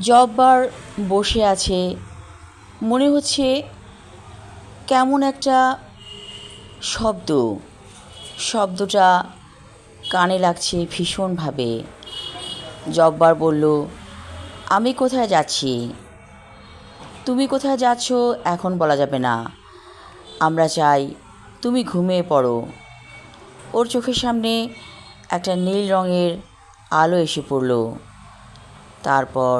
জব্বার বসে আছে। মনে হচ্ছে কেমন একটা শব্দ। শব্দটা কানে লাগছে ভীষণভাবে। জব্বার বলল, আমি কোথায় যাচ্ছি? তুমি কোথায় যাচ্ছ এখন বলা যাবে না। আমরা চাই তুমি ঘুমিয়ে পড়ো। ওর চোখের সামনে একটা নীল রঙের আলো এসে পড়ল। তারপর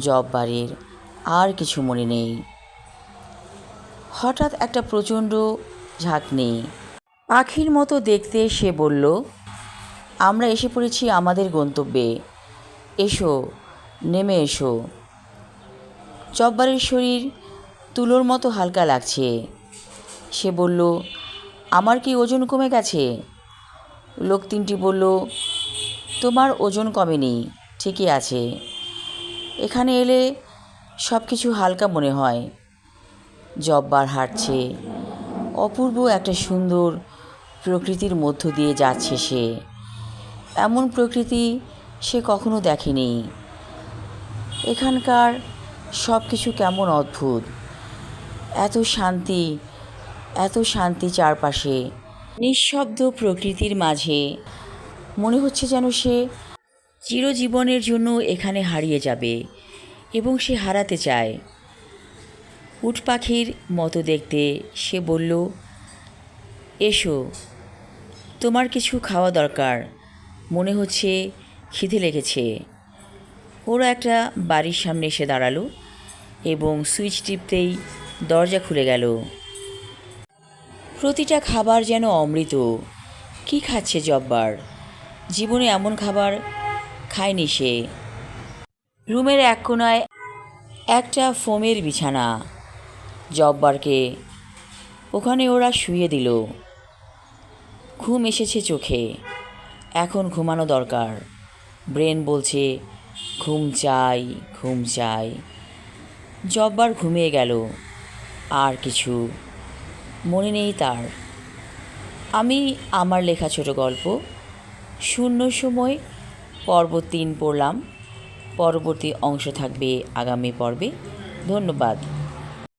জব্বারের আর কিছু মনে নেই। হঠাৎ একটা প্রচণ্ড ঝাঁকনি। পাখির মতো দেখতে সে বলল, আমরা এসে পড়েছি আমাদের গন্তব্যে। এসো, নেমে এসো। জব্বারের শরীর তুলোর মতো হালকা লাগছে। সে বলল, আমার কি ওজন কমে গেছে? লোক তিনটি বলল, তোমার ওজন কমেনি। ঠিকই আছে। এখানে এলে সব কিছু হালকা মনে হয়। জব্বার হাঁটছে। অপূর্ব একটা সুন্দর প্রকৃতির মধ্য দিয়ে যাচ্ছে সে। এমন প্রকৃতি সে কখনো দেখেনি। এখানকার সব কিছু কেমন অদ্ভুত। এত শান্তি এত শান্তি চারপাশে। নিঃশব্দ প্রকৃতির মাঝে মনে হচ্ছে যেন সে চিরজীবনের জন্য এখানে হারিয়ে যাবে এবং সে হারাতে চায়। উট পাখির মতো দেখতে সে বলল, এসো, তোমার কিছু খাওয়া দরকার। মনে হচ্ছে খিদে লেগেছে। ওরা একটা বাড়ির সামনে এসে দাঁড়াল এবং সুইচ টিপতেই দরজা খুলে গেল। প্রতিটা খাবার যেন অমৃত। কি খাচ্ছে জব্বার? জীবনে এমন খাবার খায়নি সে। রুমের এক কোনায় একটা ফোমের বিছানা। জব্বারকে ওখানে ওরা শুয়ে দিল। ঘুম এসেছে চোখে। এখন ঘুমানো দরকার। ব্রেন বলছে, ঘুম চাই ঘুম চাই। জব্বার ঘুমিয়ে গেল। আর কিছু মনে নেই তার। আমি আমার লেখা ছোট গল্প, শূন্য সময় পর্ব তিন পড়লাম। পরবর্তী অংশ থাকবে আগামী পর্বে। ধন্যবাদ।